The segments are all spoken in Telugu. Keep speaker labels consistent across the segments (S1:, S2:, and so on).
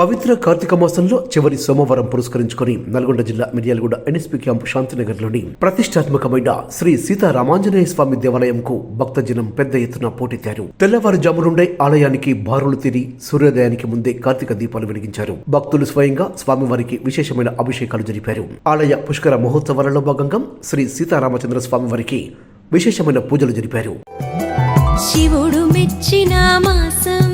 S1: పవిత్ర కార్తీక మాసంలో చివరి సోమవారం పురస్కరించుకొని నల్గొండ జిల్లా మిర్యాలగూడ ఎన్ఎస్పీ క్యాంప్ శాంతినగర్లోని ప్రతిష్టాత్మకమైన శ్రీ సీతారామాంజనేయ స్వామి దేవాలయంకు భక్తజనం పెద్ద ఎత్తున పోటెత్తారు. తెల్లవారుజాము నుండే ఆలయానికి బారులు తీరి సూర్యోదయానికి ముందే కార్తీక దీపాలు వెలిగించారు. భక్తులు స్వయంగా స్వామివారికి విశేషమైన అభిషేకాలు జరిపారు. ఆలయ పుష్కర మహోత్సవాలలో భాగంగా శ్రీ సీతారామచంద్ర స్వామివారికి విశేషమైన పూజలు జరిపారు.
S2: శివుడు మెచ్చిన మాసం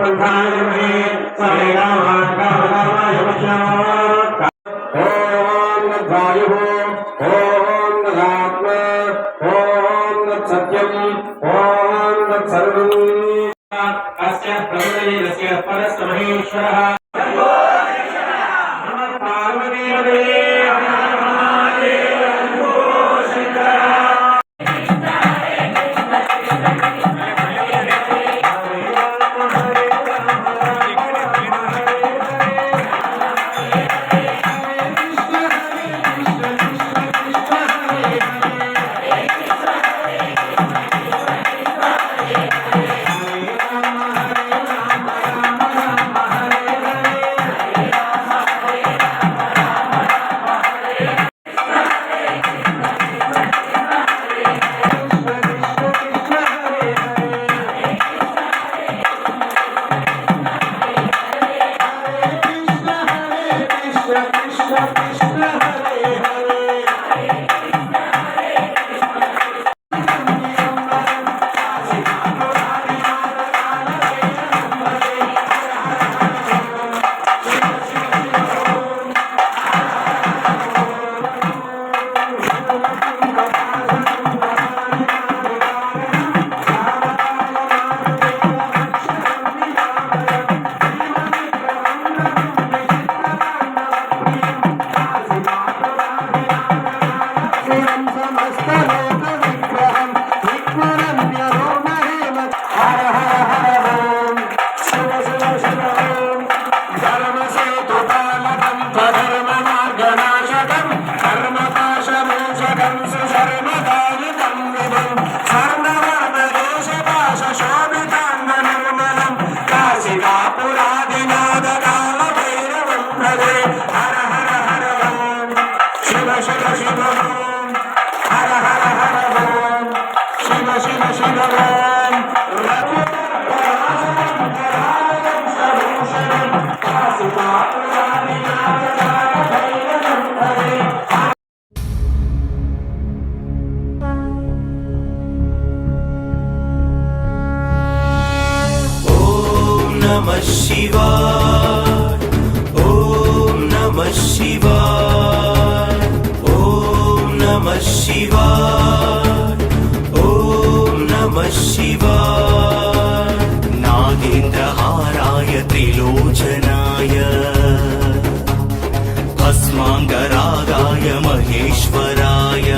S2: సంధాన Yeah. अस्माङ्गरागाय महेश्वराय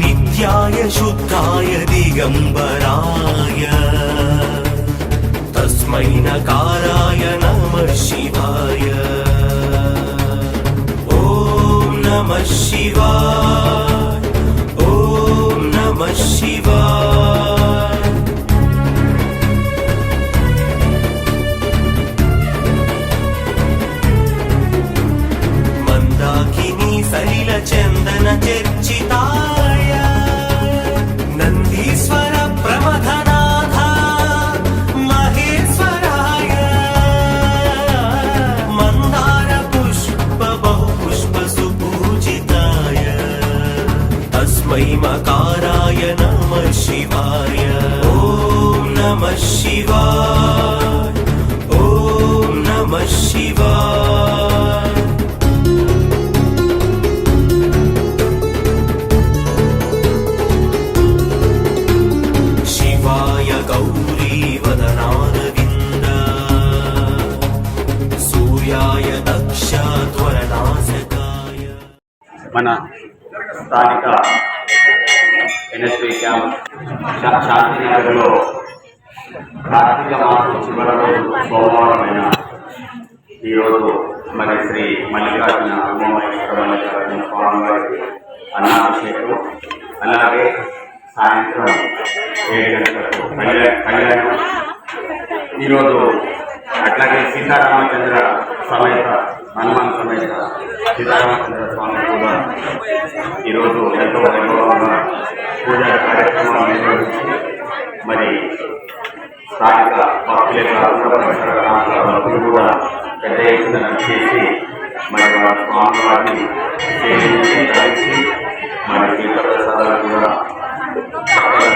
S2: नित्याय शुद्धाय
S3: दिगम्बराय तस्मै नकाराय नमः शिवाय ॐ नमः शिवाय ॐ नमः शिवाय
S4: మన స్థానిక ఎన్ఎస్పీ క్యాంప్ శా- శాంతినగర్లో కార్తీక మాసం చివరి సోమవారమైన ఈరోజు మరి శ్రీ మల్లికార్జున ఉమామహేశ్వర మల్లికార్జున స్వామి వారికి అన్నాభిషేకం అలాగే సాయంత్రం ఏడు గంటలకు కళ్యాణ కళ్యాణం. ఈరోజు అట్లాగే సీతారామచంద్ర సమేత హనుమాన్ సమేత సీతారామచంద్ర స్వామి కూడా ఈరోజు ఎంతో వైభవంగా పూజా కార్యక్రమాలు నిర్వహించి మరి స్థానిక భక్తుల భక్తులు కూడా పెద్ద ఎత్తున చేసి మరి వాళ్ళ స్వామి వారిని సేవించి కలిసి మరి తీర్థప్రసాదాలు కూడా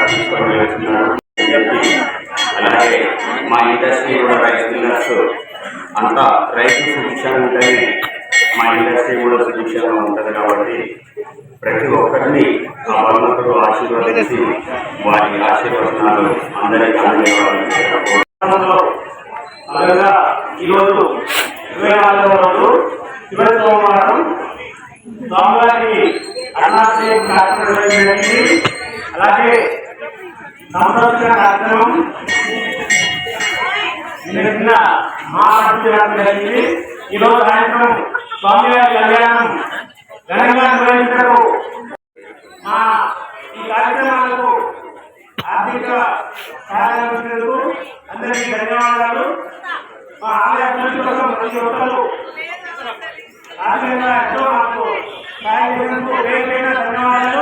S4: తీసుకొని వెళ్తున్నారు చెప్పి అలాగే మా ఇండస్ట్రీ కూడా రైస్ మిల్లర్స్ అంతా రైతు సుభిక్షంగా ఉంటేనే మా ఇండస్ట్రీ కూడా సుభిక్షంగా ఉంటుంది కాబట్టి ప్రతి ఒక్కరిని ఆ భగవంతుడు ఆశీర్వదించి వారి ఆశీర్వచనాలు అందరికీ అందజేయాలని
S5: ఈరోజు ఇరవై నాలుగవ రోజు చివరి సోమవారం స్వామివారి అన్నాశ్రీ కార్యక్రమం అలాగే సంరక్షణ కార్యక్రమం నిన్న మహాపరిచయం జరిగింది ఈరోజు సాయంత్రం స్వామివారి కళ్యాణం ఘనంగా నిర్వహించడం మా ఈ కార్యక్రమాలకు ఆర్థిక సహాయం చేసినందుకు అందరికీ ధన్యవాదాలు. మా ఆలయ అభివృద్ధి కోసం ప్రతి ఒక్కరు ఆర్థికంగా ఎంతో మాకు సహాయం చేసినందుకు పేరుపైన ధన్యవాదాలు.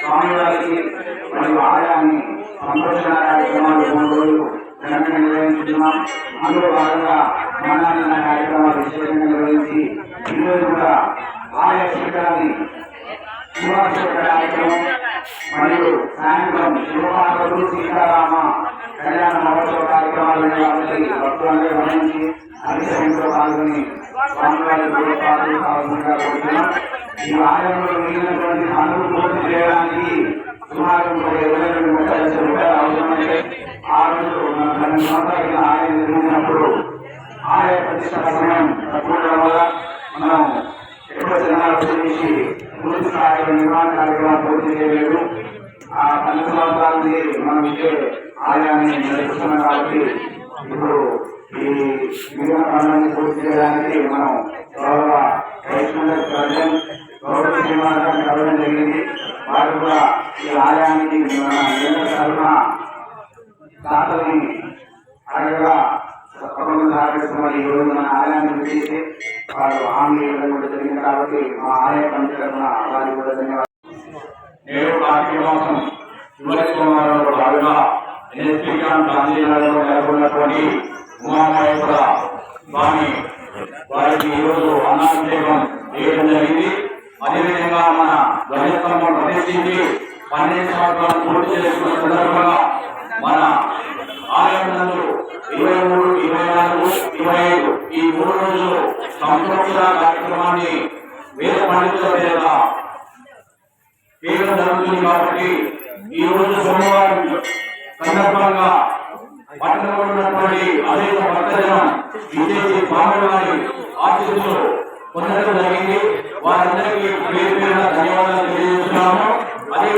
S6: స్వామివారికి మరియు ఆలయాన్ని సంరక్షణ కార్యక్రమాలు మూడు రోజులు ఘనంగా నిర్వహించుతున్నాం అందులో భాగంగా మరణాన్న కార్యక్రమాలు విశేషంగా నిర్వహించి ఈరోజు కూడా ఆలయ శిఖరాన్ని కార్యక్రమం మరియు సాయంత్రం శివపార్వతులు సీతారామ కళ్యాణ మహోత్సవ కార్యక్రమాలు కాబట్టి భక్తులందరూ గమనించి అభిషేకంలో పాల్గొని స్వామివారి కావాల్సిందిగా కోరుతున్నాం. ఈ ఆలయంలో మిగిలినటువంటి పనులు పూర్తి చేయడానికి సుమారు ఇరవై రెండు ముప్పై లక్షల రూపాయలు అవసరమైతే ఆ రోజు మన పన్నెండు సంవత్సరాల ఆలయం నిర్మించినప్పుడు ఆలయ ప్రతిష్ట సమయం తక్కువ ఉండడం వల్ల మనం ఎక్కువ జనాలు చేసి పూర్తి స్థాయిలో నిర్మాణ కార్యక్రమం పూర్తి చేయలేదు ఆ పన్నెండు సంవత్సరాల నుండి మనం ఇచ్చే ఆలయాన్ని నడుపుతున్నాం కాబట్టి ఇప్పుడు ఈ మిగిలిన పనులన్నీ పూర్తి చేయడానికి మనం గౌరవ వైష్ణవ ప్రజెంట్ గౌరవ శ్రీనివాసాన్ని కలవడం జరిగింది వారు కూడా ఈ మన ఏళ్ళ తరఫున అడగగా తప్పకుండా ఈ రోజు మన ఆలయాన్ని విడిచి వారు హామీ ఇవ్వడం కూడా జరిగింది కాబట్టి మా ఆలయ కమిటీ వారికి కూడా ధన్యవాదాలు. నేడు కార్తీక మాసం చివరి భాగంగా గాంధీనగర్లో నెలకొన్నటువంటి ఉమామహేశ్వర స్వామి వారికి ఈరోజు అన్నాభిషేకం చేయడం జరిగింది అదేవిధంగా మన ధ్వజస్తంభం ప్రదర్శించి పన్నెండు సంవత్సరాలు పూర్తి చేసుకున్న సందర్భంగా మన ఆలయం ఇరవై మూడు ఇరవై నాలుగు ఇరవై ఐదు ఈ మూడు రోజులు సంపూర్ణ కార్యక్రమాన్ని వేద పండితుల పేద చేయడం జరుగుతుంది కాబట్టి ఈ రోజు సోమవారం సందర్భంగా
S7: పట్టణంలో ఉన్నటువంటి అనేక భక్తజనం విజయ్ స్వామివారి ఆశీస్సులు పొందడం జరిగింది. వారందరికీ పేరు పేరున ధన్యవాదాలు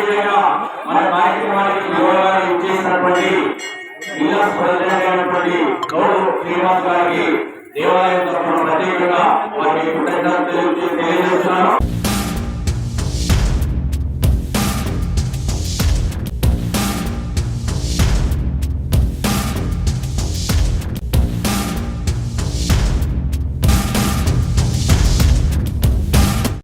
S7: అదేవిధంగా మన కార్యక్రమానికి వివరంగా ఇచ్చేసినటువంటి జిల్లా శ్రీనివాస్ గారికి దేవాలయం తరఫున ప్రత్యేకంగా వారికి కృతజ్ఞతలు తెలియజేస్తున్నాను.